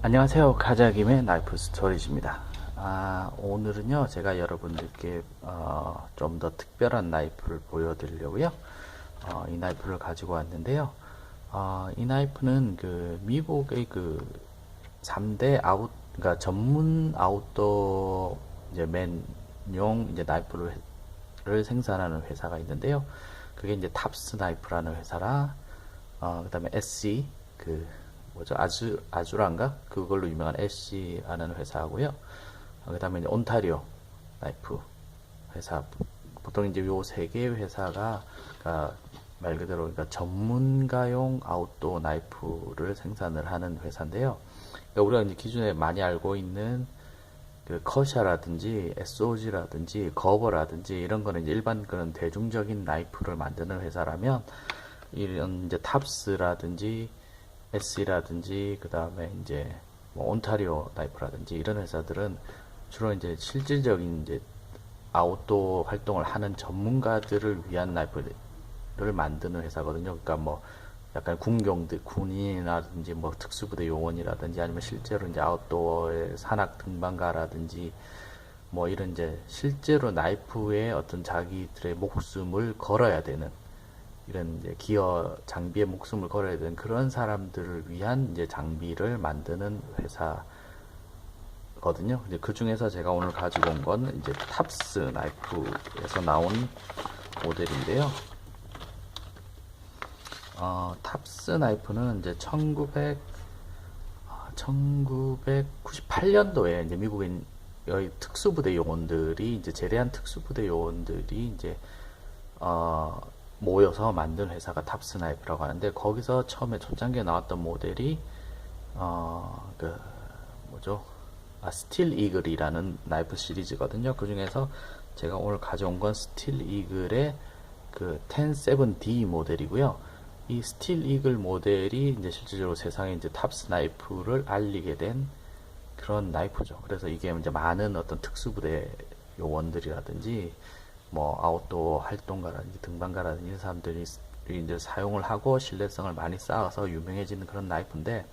안녕하세요. 가자김의 나이프 스토리지입니다. 아, 오늘은요, 제가 여러분들께 어, 좀 더 특별한 나이프를 보여드리려고요. 어, 이 나이프를 가지고 왔는데요. 어, 이 나이프는 그 미국의 그 3대 아웃, 그러니까 전문 아웃도어 이제 맨용 이제 나이프를 를 생산하는 회사가 있는데요. 그게 이제 탑스 나이프라는 회사라, 어, 그 다음에 SC, 그, 뭐죠? 아주, 아주란가? 그걸로 유명한 SC라는 회사고요. 어, 그 다음에 이제 온타리오 나이프 회사. 보통 이제 요 세 개의 회사가, 그러니까 말 그대로, 그러니까 전문가용 아웃도어 나이프를 생산을 하는 회사인데요. 그러니까 우리가 이제 기존에 많이 알고 있는 그 커샤라든지 SOG라든지 거버라든지 이런 거는 이제 일반 그런 대중적인 나이프를 만드는 회사라면 이런 이제 탑스라든지 SE라든지 그 다음에 이제 뭐 온타리오 나이프라든지 이런 회사들은 주로 이제 실질적인 이제 아웃도어 활동을 하는 전문가들을 위한 나이프를 만드는 회사거든요. 그러니까 뭐 약간 군경들, 군인이라든지 뭐 특수부대 요원이라든지 아니면 실제로 이제 아웃도어의 산악 등반가라든지 뭐 이런 이제 실제로 나이프에 어떤 자기들의 목숨을 걸어야 되는 이런 이제 기어 장비에 목숨을 걸어야 되는 그런 사람들을 위한 이제 장비를 만드는 회사거든요. 이제 그 중에서 제가 오늘 가지고 온 건 이제 탑스 나이프에서 나온 모델인데요. 어, 탑스 나이프는 이제 1900, 1998년도에 이제 미국인 여기 특수부대 요원들이 이제 제대한 특수부대 요원들이 이제 어, 모여서 만든 회사가 탑스 나이프라고 하는데 거기서 처음에 초창기에 나왔던 모델이 어, 그 뭐죠? 아, 스틸 이글이라는 나이프 시리즈거든요. 그 중에서 제가 오늘 가져온 건 스틸 이글의 그 107D 모델이고요. 이 스틸 이글 모델이 이제 실질적으로 세상에 이제 탑스 나이프를 알리게 된 그런 나이프죠. 그래서 이게 이제 많은 어떤 특수부대 요원들이라든지 뭐 아웃도어 활동가라든지 등반가라든지 이런 사람들이 이제 사용을 하고 신뢰성을 많이 쌓아서 유명해지는 그런 나이프인데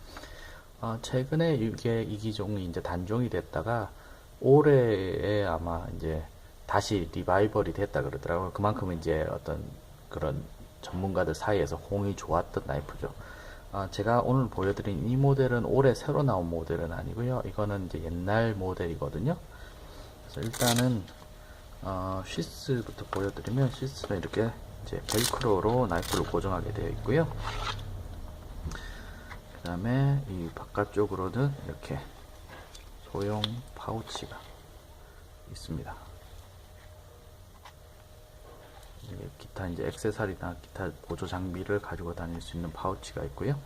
어 최근에 이게 이 기종이 이제 단종이 됐다가 올해에 아마 이제 다시 리바이벌이 됐다 그러더라고요. 그만큼 이제 어떤 그런 전문가들 사이에서 홍이 좋았던 나이프죠. 아, 제가 오늘 보여드린 이 모델은 올해 새로 나온 모델은 아니고요. 이거는 이제 옛날 모델이거든요. 그래서 일단은 어, 시스부터 보여드리면 시스는 이렇게 이제 벨크로로 나이프를 고정하게 되어 있고요. 그 다음에 이 바깥쪽으로는 이렇게 소형 파우치가 있습니다. 기타 이제 액세서리나 기타 보조 장비를 가지고 다닐 수 있는 파우치가 있고요.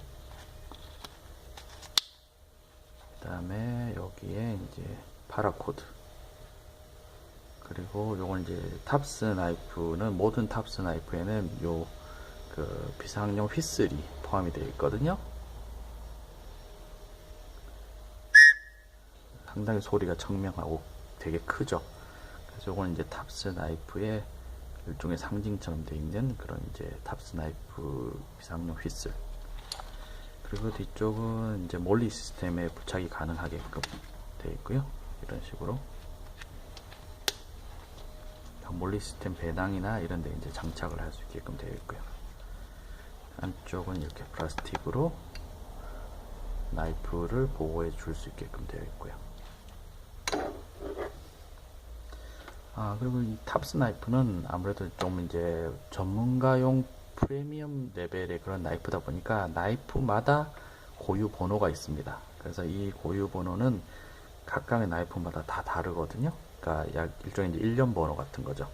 그 다음에 여기에 이제 파라코드 그리고 요건 이제 탑스 나이프는 모든 탑스 나이프에는 요 그 비상용 휘슬이 포함이 되어 있거든요. 상당히 소리가 청명하고 되게 크죠. 그래서 요건 이제 탑스 나이프의 일종의 상징처럼 되어 있는 그런 이제 탑스 나이프 비상용 휘슬 그리고 뒤쪽은 이제 몰리 시스템에 부착이 가능하게끔 되어 있고요 이런 식으로 몰리 시스템 배낭이나 이런 데 이제 장착을 할 수 있게끔 되어 있고요 안쪽은 이렇게 플라스틱으로 나이프를 보호해 줄 수 있게끔 되어 있고요 아, 그리고 이 탑스 나이프는 아무래도 좀 이제 전문가용 프리미엄 레벨의 그런 나이프다 보니까 나이프마다 고유 번호가 있습니다. 그래서 이 고유 번호는 각각의 나이프마다 다 다르거든요. 그러니까 약 일종의 이제 일련 번호 같은 거죠.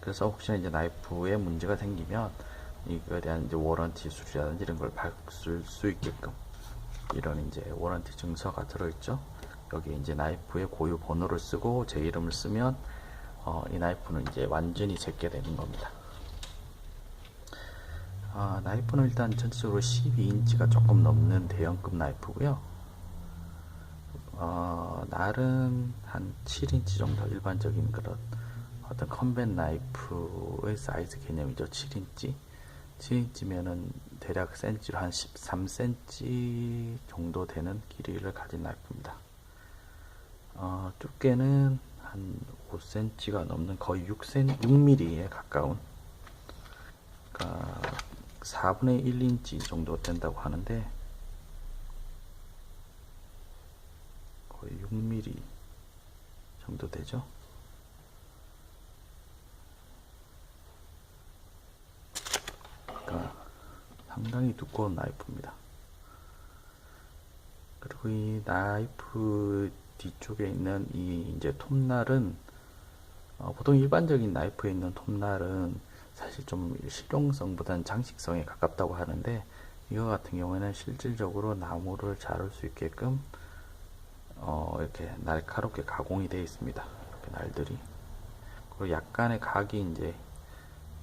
그래서 혹시나 이제 나이프에 문제가 생기면 이거에 대한 이제 워런티 수리라든지 이런 걸 받을 수 있게끔 이런 이제 워런티 증서가 들어있죠. 여기 이제 나이프의 고유 번호를 쓰고 제 이름을 쓰면 어, 이 나이프는 이제 완전히 제게 되는 겁니다. 아, 나이프는 일단 전체적으로 12인치가 조금 넘는 대형급 나이프고요. 어, 날은 한 7인치 정도 일반적인 그런 어떤 컴뱃 나이프의 사이즈 개념이죠. 7인치. 7인치면은 대략 센치로 한 13cm 정도 되는 길이를 가진 나이프입니다. 어, 두께는 한 5cm가 넘는 거의 6cm, 6mm에 가까운 그러니까 4분의 1인치 정도 된다고 하는데 거의 6mm 정도 되죠. 그러니까 상당히 두꺼운 나이프입니다. 그리고 이 나이프 뒤쪽에 있는 이 이제 톱날은 어, 보통 일반적인 나이프에 있는 톱날은 사실 좀 실용성보다는 장식성에 가깝다고 하는데 이거 같은 경우에는 실질적으로 나무를 자를 수 있게끔 어, 이렇게 날카롭게 가공이 되어 있습니다. 이렇게 날들이 그리고 약간의 각이 이제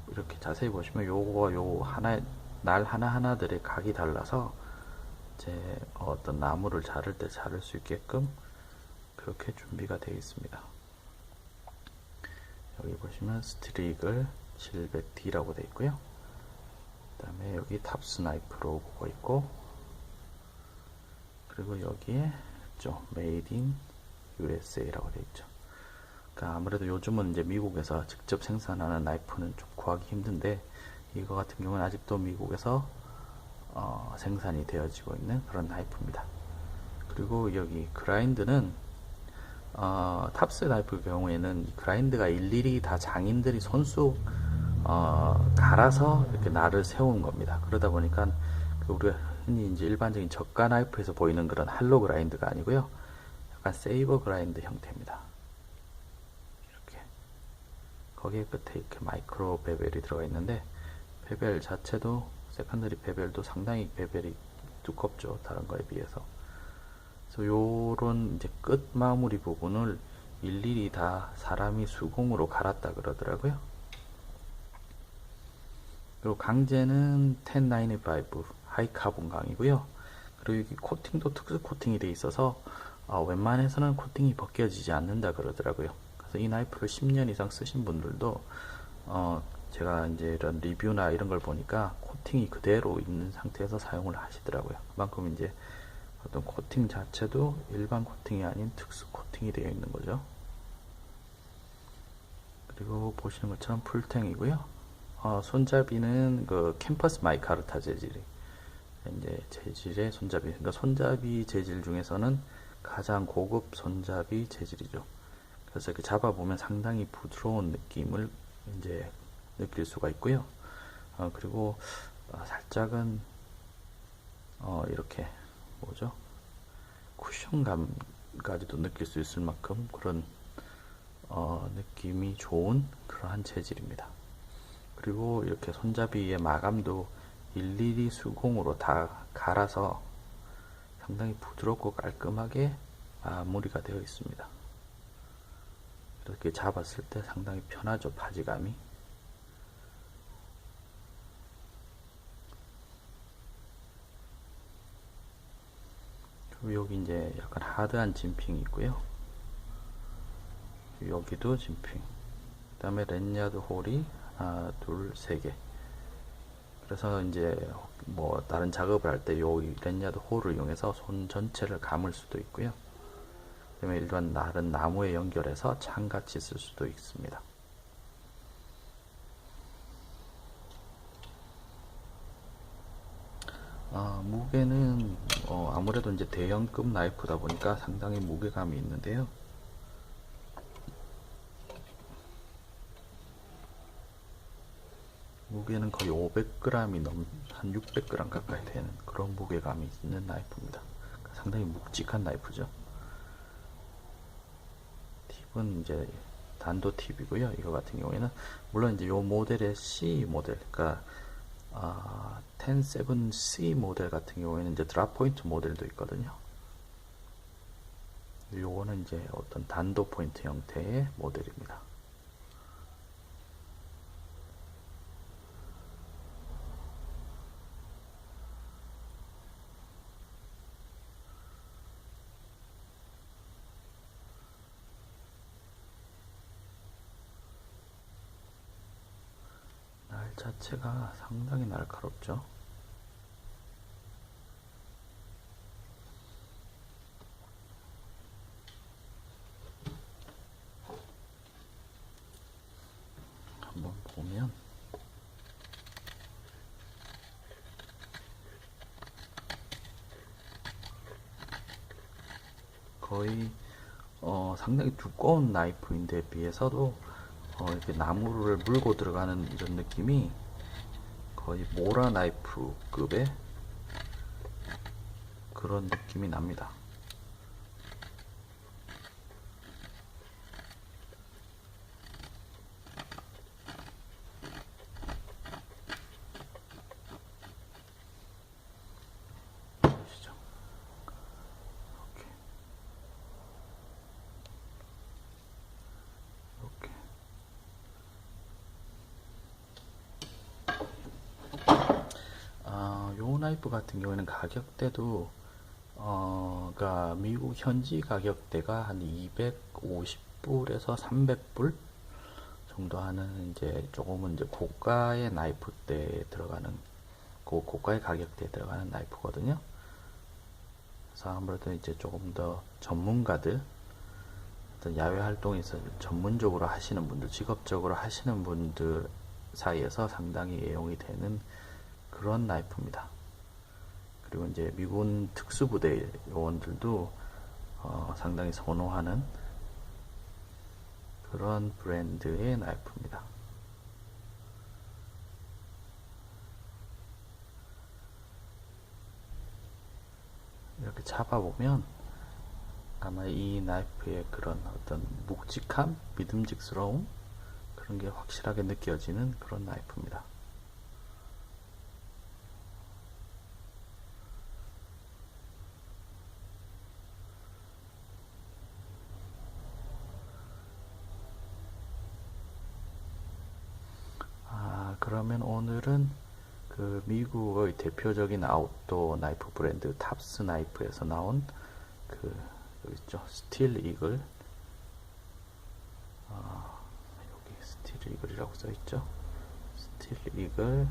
이렇게 자세히 보시면 요거와 요 하나 날 하나 하나들의 각이 달라서 제 어떤 나무를 자를 때 자를 수 있게끔 그렇게 준비가 되어 있습니다. 여기 보시면 스트리글 700D라고 되어 있고요. 그 다음에 여기 탑스 나이프 로고가 있고 그리고 여기에 있죠. Made in USA라고 되어 있죠. 그러니까 아무래도 요즘은 이제 미국에서 직접 생산하는 나이프는 좀 구하기 힘든데 이거 같은 경우는 아직도 미국에서 어, 생산이 되어지고 있는 그런 나이프입니다. 그리고 여기 그라인드는 어, 탑스 나이프 경우에는 그라인드가 일일이 다 장인들이 손수 어, 갈아서 이렇게 날을 세운 겁니다. 그러다 보니까 그 우리가 흔히 이제 일반적인 저가 나이프에서 보이는 그런 할로 그라인드가 아니고요. 약간 세이버 그라인드 형태입니다. 이렇게 거기에 끝에 이렇게 마이크로 베벨이 들어가 있는데 베벨 자체도 세컨더리 베벨도 상당히 베벨이 두껍죠. 다른 거에 비해서. 그래서 요런 이제 끝 마무리 부분을 일일이 다 사람이 수공으로 갈았다 그러더라고요. 그리고 강제는 1095 하이 카본 강이고요. 그리고 여기 코팅도 특수 코팅이 돼 있어서 어, 웬만해서는 코팅이 벗겨지지 않는다 그러더라고요. 그래서 이 나이프를 10년 이상 쓰신 분들도 어, 제가 이제 이런 리뷰나 이런 걸 보니까 코팅이 그대로 있는 상태에서 사용을 하시더라고요. 그만큼 이제 어떤 코팅 자체도 일반 코팅이 아닌 특수 코팅이 되어 있는 거죠. 그리고 보시는 것처럼 풀탱이고요. 어, 손잡이는 그 캠퍼스 마이카르타 재질이 이제 재질의 손잡이. 그러니까 손잡이 재질 중에서는 가장 고급 손잡이 재질이죠. 그래서 이렇게 잡아보면 상당히 부드러운 느낌을 이제 느낄 수가 있고요. 어, 그리고 어, 살짝은 어, 이렇게 뭐죠? 쿠션감까지도 느낄 수 있을 만큼 그런 어, 느낌이 좋은 그러한 재질입니다. 그리고 이렇게 손잡이의 마감도 일일이 수공으로 다 갈아서 상당히 부드럽고 깔끔하게 마무리가 되어 있습니다. 이렇게 잡았을 때 상당히 편하죠, 바지감이. 그리고 여기 이제 약간 하드한 진핑이 있고요. 여기도 진핑. 그 다음에 렌야드 홀이 하나, 둘, 세 개. 그래서 이제 뭐 다른 작업을 할 때 요 렌야드 홀을 이용해서 손 전체를 감을 수도 있고요. 그다음에 일반 다른 나무에 연결해서 창같이 쓸 수도 있습니다. 아, 무게는 어, 아무래도 이제 대형급 나이프다 보니까 상당히 무게감이 있는데요. 무게는 거의 500g이 넘, 한 600g 가까이 되는 그런 무게감이 있는 나이프입니다. 상당히 묵직한 나이프죠. 팁은 이제 단도 팁이고요. 이거 같은 경우에는 물론 이제 요 모델의 C 모델, 그러니까 아, 107C 모델 같은 경우에는 이제 드랍 포인트 모델도 있거든요. 요거는 이제 어떤 단도 포인트 형태의 모델입니다. 자체가 상당히 날카롭죠. 한번 보면 거의 어, 상당히 두꺼운 나이프인데 비해서도 어, 이렇게 나무를 물고 들어가는 이런 느낌이 거의 모라 나이프급의 그런 느낌이 납니다. 보시죠. 이렇게. 이렇게. 나이프 같은 경우에는 가격대도 어, 가 미국 현지 가격대가 한 250불에서 300불 정도 하는 이제 조금은 이제 고가의 나이프 때 들어가는 고 고가의 가격대에 들어가는 나이프거든요. 그래서 아무래도 이제 조금 더 전문가들 어떤 야외 활동에서 전문적으로 하시는 분들, 직업적으로 하시는 분들 사이에서 상당히 애용이 되는 그런 나이프입니다. 그리고 이제 미군 특수부대 요원들도 어, 상당히 선호하는 그런 브랜드의 나이프입니다. 이렇게 잡아보면 아마 이 나이프의 그런 어떤 묵직함, 믿음직스러움 그런 게 확실하게 느껴지는 그런 나이프입니다. 아, 그러면 오늘은 그 미국의 대표적인 아웃도어 나이프 브랜드 탑스 나이프에서 나온 그 여기 있죠? 스틸 이글. 아, 여기 스틸 이글이라고 써 있죠? 스틸 이글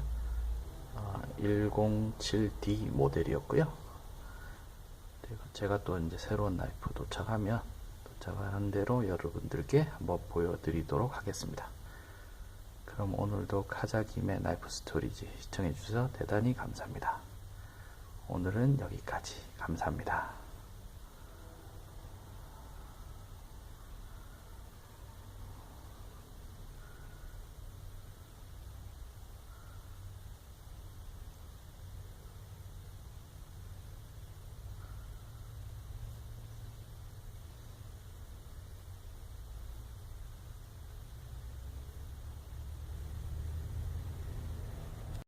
아, 107D 모델이었고요. 제가 또 이제 새로운 나이프 도착하면 도착하는 대로 여러분들께 한번 보여드리도록 하겠습니다. 그럼 오늘도 카자김의 나이프 스토리지 시청해주셔서 대단히 감사합니다. 오늘은 여기까지 감사합니다.